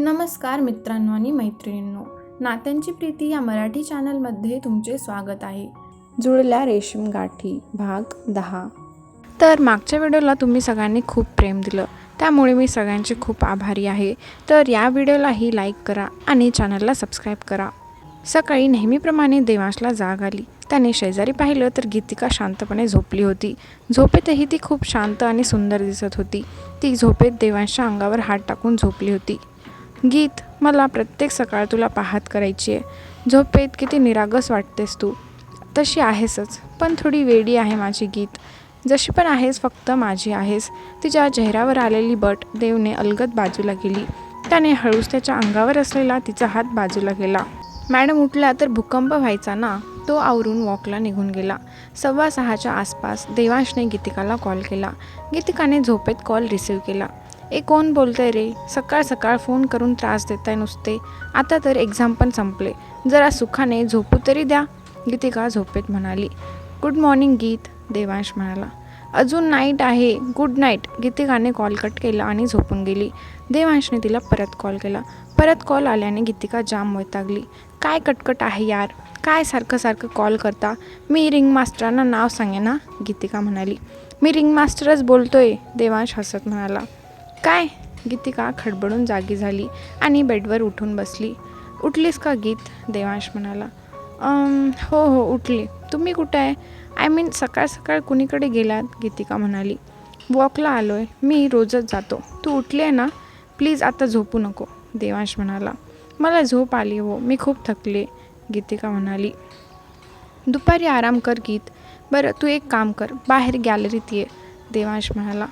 नमस्कार मित्रांनो आणि मैत्रिणींनो. नात्यांची प्रीती या मराठी चॅनलमध्ये तुमचे स्वागत आहे. जुळल्या रेशीम गाठी भाग दहा. तर मागच्या व्हिडिओला तुम्ही सगळ्यांनी खूप प्रेम दिलं. त्यामुळे मी सगळ्यांचे खूप आभारी आहे. तर या व्हिडिओलाही लाईक करा आणि चॅनलला सबस्क्राईब करा. सकाळी नेहमीप्रमाणे देवांशला जाग आली. त्याने शेजारी पाहिलं तर गीतिका शांतपणे झोपली होती. झोपेतही ती खूप शांत आणि सुंदर दिसत होती. ती झोपेत देवांशच्या अंगावर हात टाकून झोपली होती. गीत मला प्रत्येक सकाळ तुला पाहत करायची आहे. झोपेत किती निरागस वाटतेस तू. तशी आहेसच पण थोडी वेडी आहे माझी गीत. जशी पण आहेस फक्त माझी आहेस. तिच्या चेहऱ्यावर आलेली बट देवने अलगद बाजूला गेली त्याने हळूच त्याच्या अंगावर असलेला तिचा हात बाजूला गेला मॅडम उठला तर भूकंप व्हायचा ना तो आवरून वॉकला निघून गेला. सव्वा सहाच्या आसपास देवांशने गीतिकाला कॉल केला. गीतिकाने झोपेत कॉल रिसीव केला. ए कोण बोलतंय रे? सकाळ सकाळ फोन करून त्रास देताय नुसते. आता तर एक्झाम पण संपले. जरा सुखाने झोपू तरी द्या. गीतिका झोपेत म्हणाली गुड मॉर्निंग गीत देवांश म्हणाला. अजून नाईट आहे. गुड नाईट गीतिकाने कॉल कट केला आणि झोपून गेली. देवांशने तिला परत कॉल केला. परत कॉल आल्याने गीतिका जाम वैतागली. काय कटकट आहे यार? काय सारखं सारखं कॉल करता? मी रिंग मास्टरांना नाव सांगे ना गीतिका म्हणाली. मी रिंग मास्टरच बोलतोय देवांश हसत म्हणाला. काय? गीतिका खडबडून जागी झाली आणि बेडवर उठून बसली. उठलीस का गीत? देवांश म्हणाला. हो हो उठली. तुम्ही कुठं आहे? आय मीन सकाळ सकाळ कुणीकडे गेलात? गीतिका म्हणाली. वॉकला आलो आहे मी रोजच जातो. तू उठली आहे ना? प्लीज आता झोपू नको. देवांश म्हणाला. मला झोप आली हो. मी खूप थकले. गीतिका म्हणाली. दुपारी आराम कर गीत. बरं तू एक काम कर. बाहेर गॅलरीत ये. देवांश म्हणाला.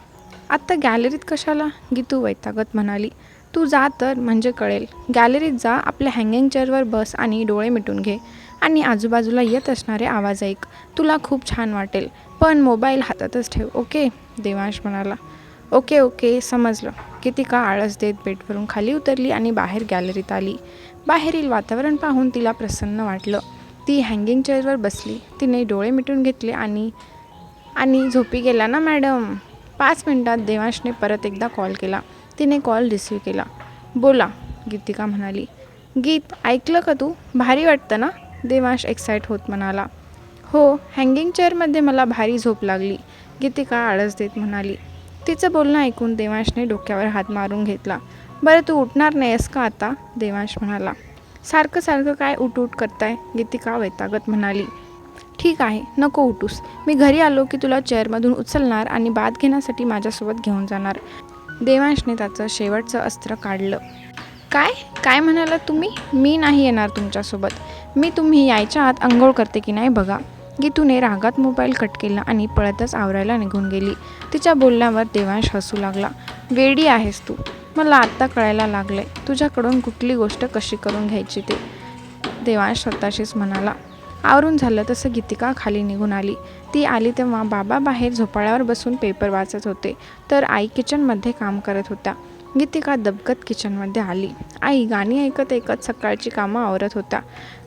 आत्ता गॅलरीत कशाला? गीतू वैतागत म्हणाली. तू जा तर म्हणजे कळेल. गॅलरीत जा आपल्या हँगिंग चेअरवर बस आणि डोळे मिटून घे. आणि आजूबाजूला येत असणारे आवाज ऐक. तुला खूप छान वाटेल. पण मोबाईल हातातच ठेव ओके? देवांश म्हणाला. ओके ओके समजलं. किती का आळस देत बेडवरून खाली उतरली आणि बाहेर गॅलरीत आली. बाहेरील वातावरण पाहून तिला प्रसन्न वाटलं. ती हँगिंग चेअरवर बसली. तिने डोळे मिटून घेतले आणि आणि झोपी गेला ना मॅडम पाच मिनिटात देवांशने परत एकदा कॉल केला. तिने कॉल रिसीव केला. बोला गीतिका म्हणाली. गीत ऐकलं का तू? भारी वाटतं ना? देवांश एक्साईट होत म्हणाला. हो हँगिंग चेअरमध्ये मला भारी झोप लागली गीतिका आळस देत म्हणाली. तिचं बोलणं ऐकून देवांशने डोक्यावर हात मारून घेतला. बरं तू उठणार नाहीस का आता? देवांश म्हणाला. सारखं सारखं काय उठ उठ करताय? गीतिका वैतागत म्हणाली. ठीक आहे नको उठूस. मी घरी आलो की तुला चेअरमधून उचलणार आणि बाद घेण्यासाठी माझ्यासोबत घेऊन जाणार. देवांशने त्याचं शेवटचं अस्त्र काढलं. काय? काय म्हणाला तुम्ही? मी नाही येणार तुमच्यासोबत. मी तुम्ही यायच्या आत अंघोळ करते की नाही बघा. गीतूने रागात मोबाईल कट केला आणि पळतच आवरायला निघून गेली. तिच्या बोलण्यावर देवांश हसू लागला. वेडी आहेस तू. मला आत्ता कळायला लागलंय. तुझ्याकडून कुठली गोष्ट कशी करून घ्यायची ते? देवांश स्वतःशीच म्हणाला. आवरून झालं तसं गीतिका खाली निघून आली. ती आली तेव्हा बाबा बाहेर झोपाळ्यावर बसून पेपर वाचत होते. तर आई किचनमध्ये काम करत होत्या. गीतिका दबकत किचनमध्ये आली. आई गाणी ऐकत ऐकत सकाळची कामं आवरत होत्या.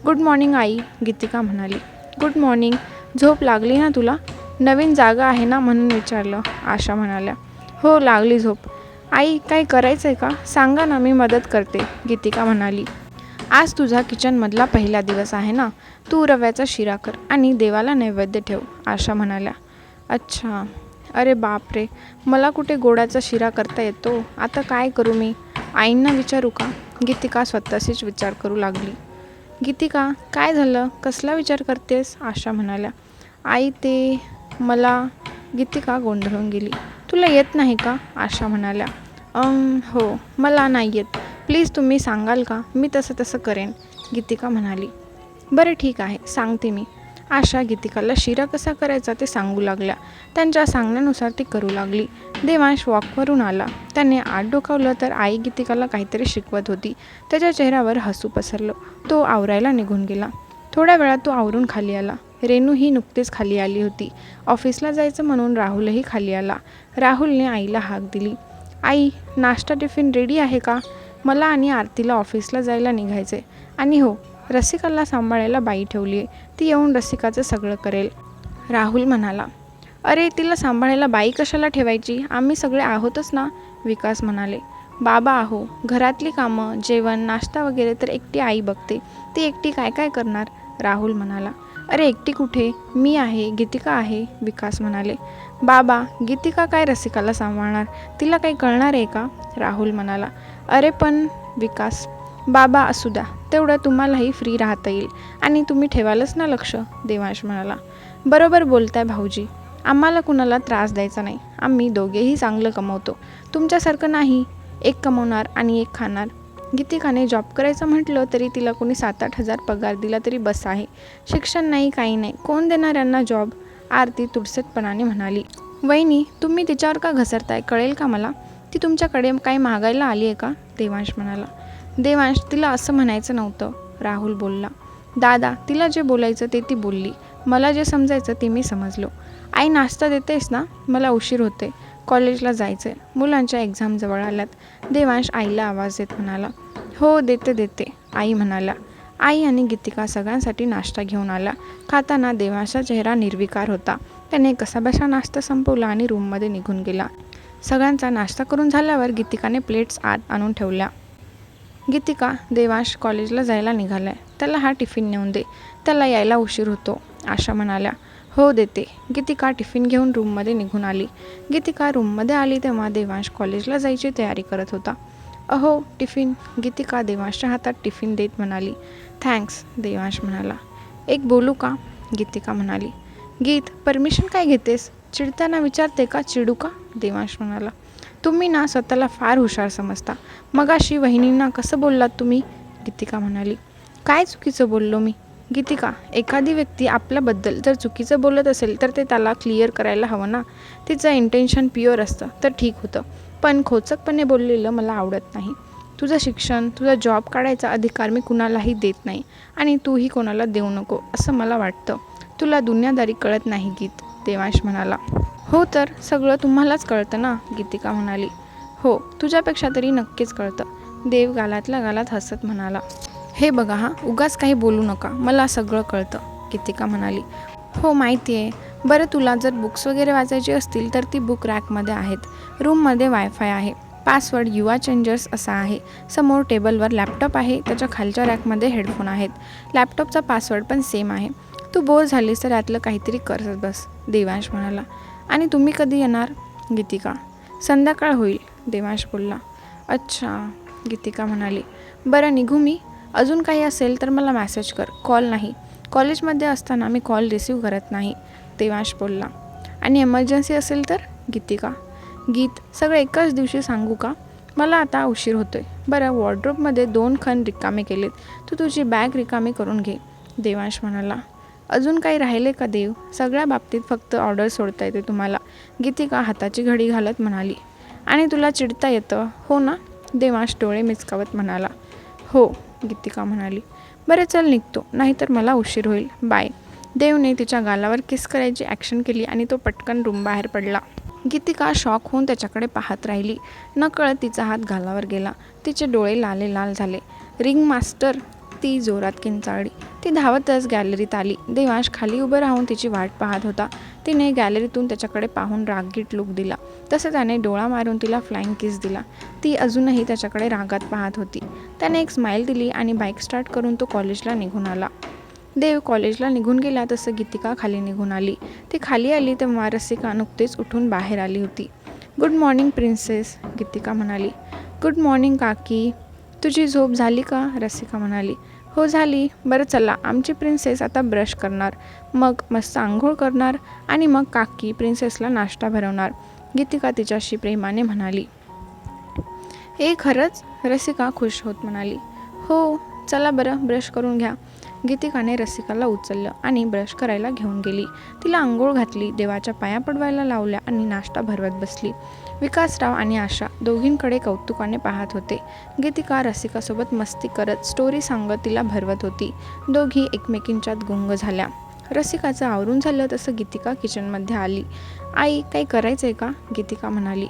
गुड मॉर्निंग आई गीतिका म्हणाली. Good morning. झोप लागली ना तुला? नवीन जागा आहे ना? म्हणून विचारलं आशा म्हणाल्या. हो लागली झोप. आई काय करायचं आहे का? सांगा ना मी मदत करते गीतिका म्हणाली. आज तुझा किचनमधला पहिला दिवस आहे ना? तू रव्याचा शिरा कर आणि देवाला नैवेद्य ठेव आशा म्हणाल्या. अच्छा. अरे बापरे. मला कुठे गोडाचा शिरा करता येतो? आता काय करू मी? आईंना विचारू का? गीतिका स्वतःशीच विचार करू लागली. गीतिका काय झालं? कसला विचार करतेस? आशा म्हणाल्या. आई ते मला गीतिका गोंधळून गेली. तुला येत नाही का? आशा म्हणाल्या. हो. मला नाही येत. प्लीज तुम्ही सांगाल का? मी तसं तसं करेन गीतिका म्हणाली. बरं ठीक आहे सांगते मी. आशा गीतिकाला शिरा कसा करायचा ते सांगू लागल्या. त्यांच्या सांगण्यानुसार ती करू लागली. देवांश वॉकवरून आला. त्याने आत डोकावलं तर आई गीतिकाला काहीतरी शिकवत होती. त्याच्या चेहऱ्यावर हसू पसरलं. तो आवरायला निघून गेला. थोड्या वेळात तो आवरून खाली आला. रेणू ही नुकतीच खाली आली होती. ऑफिसला जायचं म्हणून राहुलही खाली आला. राहुलने आईला हाक दिली. आई नाश्ता टिफिन रेडी आहे का? मला आणि आरतीला ऑफिसला जायला निघायचे. आणि हो रसिकाला सांभाळायला बाई ठेवली आहे. ती येऊन रसिकाचं सगळं करेल. राहुल म्हणाला अरे तिला सांभाळायला बाई कशाला ठेवायची? आम्ही सगळे आहोतच ना? विकास म्हणाले बाबा आहो घरातली कामं जेवण नाश्ता वगैरे तर एकटी आई बघते. ती एकटी काय काय करणार? राहुल म्हणाला अरे एकटी कुठे? मी आहे गीतिका आहे. विकास म्हणाले बाबा गीतिका काय रसिकाला सांभाळणार? तिला काही कळणार आहे का? राहुल म्हणाला अरे पण विकास बाबा असू द्या तेवढं तुम्हालाही फ्री राहता येईल. आणि तुम्ही ठेवालच ना लक्ष देवांश म्हणाला. बरोबर बोलताय भाऊजी. आम्हाला कुणाला त्रास द्यायचा नाही. आम्ही दोघेही चांगलं कमवतो. तुमच्यासारखं नाही. एक कमवणार आणि एक खाणार. गीतिकाने जॉब करायचं म्हटलं तरी तिला कोणी सात आठ हजार पगार दिला तरी बस आहे. शिक्षण नाही काही नाही. कोण देणार यांना जॉब आरती तुडसटपणाने म्हणाली. वहिनी तुम्ही तिच्यावर का घसरताय? कळेल का मला? ती तुमच्याकडे काही मागायला आली आहे का? देवांश म्हणाला. देवांश तिला असं म्हणायचं नव्हतं. राहुल बोलला. दादा तिला जे बोलायचं ते ती बोलली. मला जे समजायचं ते मी समजलो. आई नाश्ता देतेस ना? मला उशीर होते कॉलेजला जायचं आहे मुलांच्या एक्झाम जवळ आल्यात. देवांश आईला आवाज देत म्हणाला. हो देते देते. आई म्हणाला. आई आणि गीतिका सगळ्यांसाठी नाश्ता घेऊन आला. खाताना देवांशचा चेहरा निर्विकार होता. त्याने कसाबसा नाश्ता संपवला आणि रूममध्ये निघून गेला. सगळ्यांचा नाश्ता करून झाल्यावर गीतिकाने प्लेट्स आत आणून ठेवल्या. गीतिका देवांश कॉलेजला जायला निघालाय. त्याला हा टिफिन नेऊन दे. त्याला यायला उशीर होतो आशा म्हणाल्या. हो देते. गीतिका टिफिन घेऊन रूममध्ये निघून आली. गीतिका रूममध्ये आली तेव्हा देवांश कॉलेजला जायची तयारी करत होता. अहो टिफिन गीतिका देवांशच्या हातात टिफिन देत म्हणाली. थँक्स देवांश म्हणाला. एक बोलू का? गीतिका म्हणाली. गीत परमिशन काय घेतेस? चिडताना विचारते का चिडू का? देवांश म्हणाला. तुम्ही ना स्वतःला फार हुशार समजता. मगाशी वहिनींना कसं बोललात तुम्ही? गीतिका म्हणाली. काय चुकीचं बोललो मी? गीतिका एखादी व्यक्ती आपल्याबद्दल जर चुकीचं बोलत असेल तर ते त्याला क्लिअर करायला हवं ना? तिचं इंटेन्शन प्युअर असतं तर ठीक होतं. पण खोचकपणे बोललेलं मला आवडत नाही. तुझं शिक्षण तुझा जॉब काढायचा अधिकार मी कुणालाही देत नाही आणि तूही कोणाला देऊ नको असं मला वाटतं. तुला दुनियादारी कळत नाही गीत. देवांश म्हणाला हो तर सगळं तुम्हालाच कळतं ना गीतिका म्हणाली. हो तुझ्यापेक्षा तरी नक्कीच कळतं देव गालातल्या गालात हसत म्हणाला. हे बघा हा उगाच काही बोलू नका मला सगळं कळतं गीतिका म्हणाली. हो माहिती आहे बरं तुला जर बुक्स वगैरे वाचायची असतील तर ती बुक रॅकमध्ये आहेत. रूममध्ये वायफाय आहे. पासवर्ड युवा चेंजर्स असा आहे. समोर टेबलवर लॅपटॉप आहे त्याच्या खालच्या रॅकमध्ये हेडफोन आहेत. लॅपटॉपचा पासवर्ड पण सेम आहे. तू बोर झालीस तर यातलं काहीतरी करत बस देवांश म्हणाला. आणि तुम्ही कधी येणार? गीतिका. संध्याकाळ होईल देवांश बोलला. अच्छा गीतिका म्हणाली. बरं निघू मी. अजून काही असेल तर मला मॅसेज कर. कॉल नाही. कॉलेजमध्ये असताना मी कॉल रिसीव करत नाही देवांश बोलला. आणि एमर्जन्सी असेल तर? गीतिका. गीत सगळं एकाच दिवशी सांगू का? मला आता उशीर होतोय. बरं वॉर्ड्रोबमध्ये दोन खण रिकामे केलेत. तू तुझी बॅग रिकामी करून घे देवांश म्हणाला. अजून काही राहिले का देव? सगळ्या बाबतीत फक्त ऑर्डर सोडता येते तुम्हाला. गीतिका हाताची घडी घालत म्हणाली. आणि तुला चिडता येतं? हो ना? देवाश डोळे मिचकावत म्हणाला. हो गीतिका म्हणाली. बरं चल निघतो. नाहीतर मला उशीर होईल. बाय. देवने तिच्या गालावर किस करायची ॲक्शन केली आणि तो पटकन रूम बाहेर पडला. गीतिका शॉक होऊन त्याच्याकडे पाहत राहिली. नकळत तिचा हात गालावर गेला. तिचे डोळे लाले लाल झाले. रिंग मास्टर ती जोरात किंचाळली. ती धावतच गॅलरीत आली. देवांश खाली उभं राहून तिची वाट पाहत होता. तिने गॅलरीतून त्याच्याकडे पाहून रागीट लुक दिला. तसं त्याने डोळा मारून तिला फ्लाईंग किस दिला. ती अजूनही त्याच्याकडे रागात पाहत होती. त्याने एक स्माईल दिली आणि बाईक स्टार्ट करून तो कॉलेजला निघून आला. देव कॉलेजला निघून गेला तसं गीतिका खाली निघून आली. ती खाली आली तेव्हा रसिका नुकतीच उठून बाहेर आली होती. गुड मॉर्निंग प्रिन्सेस गीतिका म्हणाली. गुड मॉर्निंग काकी. तुझी झोप झाली का? रसिका म्हणाली. हो झाली. बरं चला आमची प्रिन्सेस आता ब्रश करणार. मग मस्त आंघोळ करणार आणि मग काकी प्रिन्सेसला नाश्ता भरवणार. गीतिका तिच्याशी प्रेमाने म्हणाली. ए खरंच? रसिका खुश होत म्हणाली. हो चला बरं ब्रश करून घ्या. गीतिकाने रसिकाला उचललं आणि ब्रश करायला घेऊन गेली. तिला आंघोळ घातली देवाच्या पाया पडवायला लावल्या आणि नाश्ता भरवत बसली. विकासराव आणि आशा दोघींकडे कौतुकाने पाहत होते. गीतिका रसिकासोबत मस्ती करत स्टोरी सांगत तिला भरवत होती. दोघी एकमेकींच्यात गुंग झाल्या. रसिकाचं आवरून झालं तसं गीतिका किचनमध्ये आली. आई काही करायचं आहे का? गीतिका म्हणाली.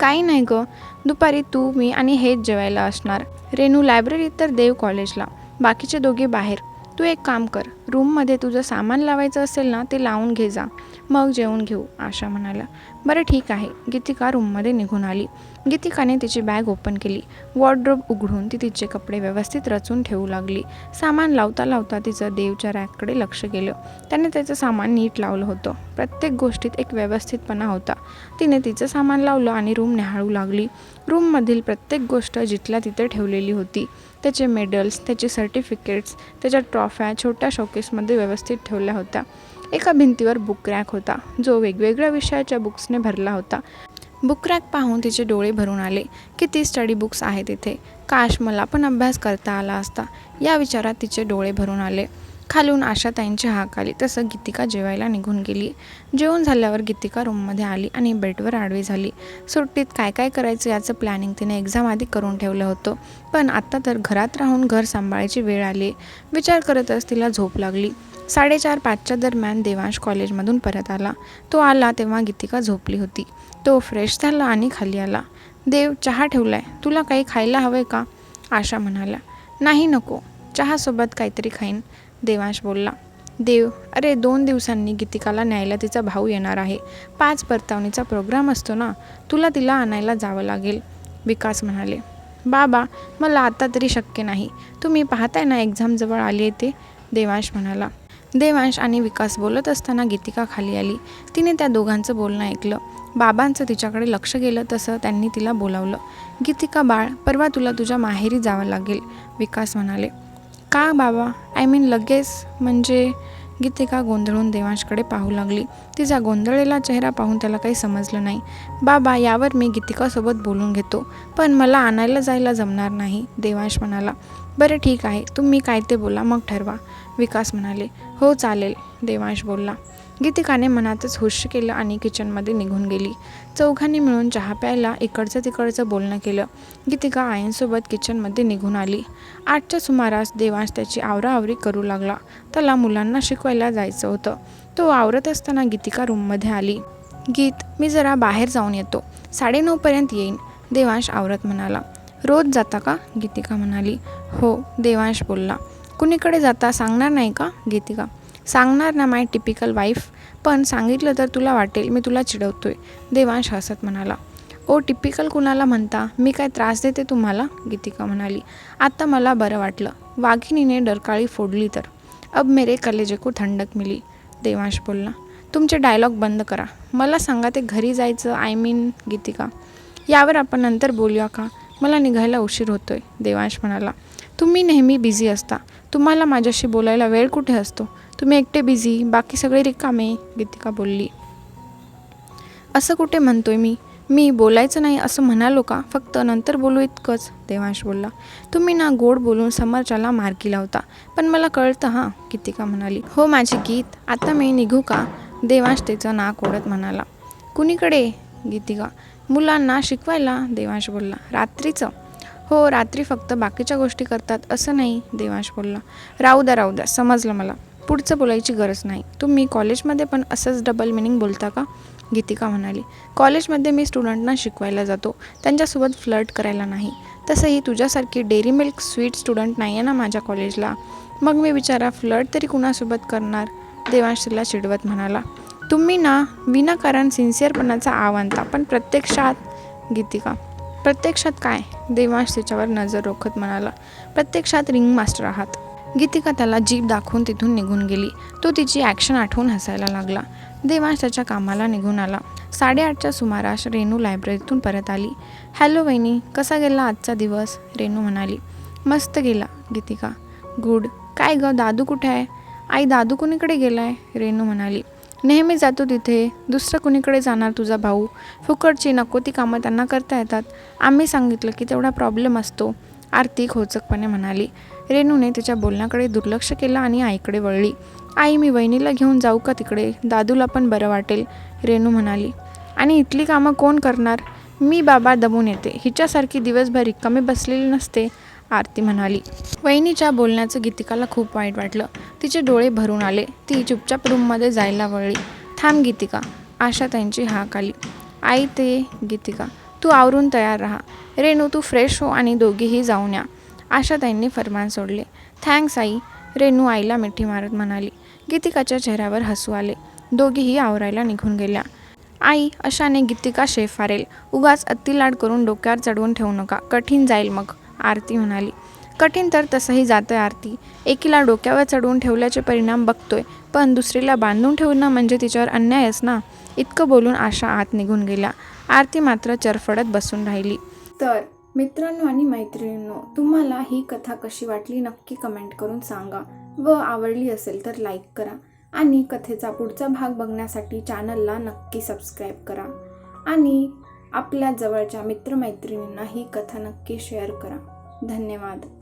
काही नाही गं. दुपारी तू मी आणि हेच जेवायला असणार. रेणू लायब्ररीत तर देव कॉलेजला. बाकीचे दोघे बाहेर. तू एक काम कर रूममध्ये तुझं सामान लावायचं असेल ना ते लावून घे जा. मग जेवून घेऊ आशा म्हणाला. बरं ठीक आहे. गीतिका रूममध्ये निघून आली. गीतिकाने तिची बॅग ओपन केली. वॉर्ड्रोब उघडून ती तिचे कपडे व्यवस्थित रचून ठेवू लागली. सामान लावता लावता तिचं देवच्या रॅककडे लक्ष गेलं. त्याने त्याचं सामान नीट लावलं होतं. प्रत्येक गोष्टीत एक व्यवस्थितपणा होता. तिने तिचं सामान लावलं आणि रूम न्याहाळू लागली. रूममधील प्रत्येक गोष्ट जिथल्या तिथे ठेवलेली होती. त्याचे मेडल्स त्याचे सर्टिफिकेट्स त्याच्या ट्रॉफ्या छोट्या शोकेसमध्ये व्यवस्थित ठेवल्या होत्या. एका भिंतीवर बुक रॅक होता. जो वेगवेगळ्या विषयाच्या बुक्सने भरला होता. बुक रॅक पाहून तिचे डोळे भरून आले किती स्टडी बुक्स आहेत इथे. काश मला पण अभ्यास करता आला असता. या विचारात तिचे डोळे भरून आले. खालून आशाताईंची हाक आली तसं गीतिका जेवायला निघून गेली. जेवण झाल्यावर गीतिका रूममध्ये आली आणि बेडवर आडवी झाली. सुट्टीत काय काय करायचं याचं प्लॅनिंग तिने एक्झाम आधी करून ठेवलं होतं. पण आत्ता तर घरात राहून घर सांभाळायची वेळ आली. विचार करतच तिला झोप लागली. साडेचार पाचच्या दरम्यान देवांश कॉलेजमधून परत आला. तो आला तेव्हा गीतिका झोपली होती. तो फ्रेश झाला आणि खाली आला. देव चहा ठेवलाय. तुला काही खायला हवंय का? आशा म्हणाला. नाही नको. चहासोबत काहीतरी खाईन. देवांश बोलला. देव अरे दोन दिवसांनी गीतिकाला न्यायला तिचा भाऊ येणार आहे. पाच परतावणीचा प्रोग्राम असतो ना? तुला तिला आणायला जावं लागेल. विकास म्हणाले. बाबा मला आता तरी शक्य नाही. तुम्ही पाहताय ना एक्झाम जवळ आली आहे ते? देवांश म्हणाला. देवांश आणि विकास बोलत असताना गीतिका खाली आली. तिने त्या दोघांचं बोलणं ऐकलं. बाबांचं तिच्याकडे लक्ष गेलं तसं त्यांनी तिला बोलावलं. गीतिका बाळ परवा तुला तुझ्या माहेरी जावं लागेल विकास म्हणाले. का बाबा? आय मीन लगेच म्हणजे? गीतिका गोंधळून देवांशकडे पाहू लागली. तिचा गोंधळलेला चेहरा पाहून त्याला काही समजलं नाही. बाबा यावर मी गीतिकासोबत बोलून घेतो पण मला आणायला जायला जमणार नाही देवांश म्हणाला. बरं ठीक आहे. तुम्ही काय ते बोला मग ठरवा. विकास म्हणाले. हो चालेल देवांश बोलला. गीतिकाने मनातच हुश केलं आणि किचनमध्ये निघून गेली. चौघांनी मिळून चहा प्यायला इकडचं तिकडचं बोलणं केलं. गीतिका आईंसोबत किचनमध्ये निघून आली. आठच्या सुमारास देवांश त्याची आवराआवरी करू लागला. त्याला मुलांना शिकवायला जायचं होतं. तो आवरत असताना गीतिका रूममध्ये आली. गीत मी जरा बाहेर जाऊन येतो. साडेनऊपर्यंत येईन देवांश आवरत म्हणाला. रोज जाता का? गीतिका म्हणाली. हो देवांश बोलला. कुणीकडे जाता सांगणार नाही का गीतिका? सांगणार ना माय टिपिकल वाईफ. पण सांगितलं तर तुला वाटेल मी तुला चिडवतोय देवांश हसत म्हणाला. ओ टिपिकल कुणाला म्हणता? मी काय त्रास देते तुम्हाला? गीतिका म्हणाली. आत्ता मला बरं वाटलं. वाघिणीने डरकाळी फोडली तर. अब मेरे कलेजे को थंडक मिली. देवांश बोलला. तुमचे डायलॉग बंद करा. मला सांगा ते घरी जायचं आय मीन गीतिका. यावर आपण नंतर बोलूया का? मला निघायला उशीर होतोय देवांश म्हणाला. तुम्ही नेहमी बिझी असता. तुम्हाला माझ्याशी बोलायला वेळ कुठे असतो? तुम्ही एकटे बिझी बाकी सगळे रिकामे गीतिका बोलली. असं कुठे म्हणतोय मी? मी बोलायचं नाही असं म्हणालो का? फक्त नंतर बोलू इतकंच देवांश बोलला. तुम्ही ना गोड बोलून समरच्याला मार्गी लावता पण मला कळतं हां गीतिका म्हणाली. हो माझे गीत आता मी निघू का? देवांश त्याचं नाक ओढत म्हणाला. कुणीकडे? गीतिका. मुलांना शिकवायला देवांश बोलला. रात्रीचं? हो रात्री फक्त बाकीच्या गोष्टी करतात असं नाही देवांश बोलला. राहू द्या राहू द्या समजलं मला. पुढचं बोलायची गरज नाही. तुम्ही कॉलेजमध्ये पण असंच डबल मिनिंग बोलता का? गीतिका म्हणाली. कॉलेजमध्ये मी स्टुडंटना शिकवायला जातो. त्यांच्यासोबत फ्लर्ट करायला नाही. तसंही तुझ्यासारखी डेअरी मिल्क स्वीट स्टुडंट नाही आहे ना माझ्या कॉलेजला. मग मी विचारा फ्लर्ट तरी कुणासोबत करणार? देवांशीला चिडवत म्हणाला. तुम्ही ना विनाकारण सिन्सिअरपणाचा आव आणता पण प्रत्यक्षात गीतिका प्रत्यक्षात काय? देवांश तिच्यावर नजर रोखत म्हणाला प्रत्यक्षात रिंग मास्टर आहात. गीतिका त्याला जीप दाखवून तिथून निघून गेली. तो तिची ॲक्शन आठवून हसायला लागला. देवांश त्याच्या कामाला निघून आला. साडेआठच्या सुमारास रेणू लायब्ररीतून परत आली. हॅलो वहिनी कसा गेला आजचा दिवस? रेणू म्हणाली. मस्त गेला गीतिका. गुड. काय ग दादू कुठे आहे? आई दादू कुणीकडे गेला आहे रेणू म्हणाली. नेहमी जातो तिथे. दुसरं कुणीकडे जाणार तुझा भाऊ? फुकटची नको ती कामं त्यांना करता येतात. आम्ही सांगितलं की तेवढा प्रॉब्लेम असतो. आरती खोचकपणे म्हणाली. रेणूने तिच्या बोलण्याकडे दुर्लक्ष केलं आणि आईकडे वळली. आई मी वहिनीला घेऊन जाऊ का तिकडे? दादूला पण बरं वाटेल. रेणू म्हणाली. आणि इथली कामं कोण करणार? मी बाबा दमून येते. हिच्यासारखी दिवसभर रिकामी बसलेली नसते. आरती म्हणाली. वहिनीच्या बोलण्याचं गीतिकाला खूप वाईट वाटलं. तिचे डोळे भरून आले. ती चुपचाप रूममध्ये जायला वळली. थांब गीतिका. आशा त्यांची हाक आली. आई ते गीतिका तू आवरून तयार राहा. रेणू तू फ्रेश हो आणि दोघीही जाऊन या. आशा त्यांनी फरमान सोडले. थँक्स आई. रेणू आईला मिठी मारत म्हणाली. गीतिकाच्या चेहऱ्यावर हसू आले. दोघीही आवरायला निघून गेल्या. आई अशाने गीतिका शेफारेल. उगाच अतिलाड करून डोक्यावर चढवून ठेवू नका. कठीण जाईल मग. आरती म्हणाली. कठीण तर तसंही जातोय आरती. एकीला डोक्यावर चढवून ठेवल्याचे परिणाम बघतोय पण दुसरीला बांधून ठेवणं म्हणजे तिच्यावर अन्यायच ना? इतकं बोलून आशा आत निघून गेल्या. आरती मात्र चरफडत बसून राहिली. तर मित्रांनो आणि मैत्रिणींनो तुम्हाला ही कथा कशी वाटली नक्की कमेंट करून सांगा. व आवडली असेल तर लाईक करा. आणि कथेचा पुढचा भाग बघण्यासाठी चॅनलला नक्की सबस्क्राईब करा. आणि आपल्या जवळच्या मित्रमैत्रिणींना ही कथा नक्की शेअर करा. धन्यवाद.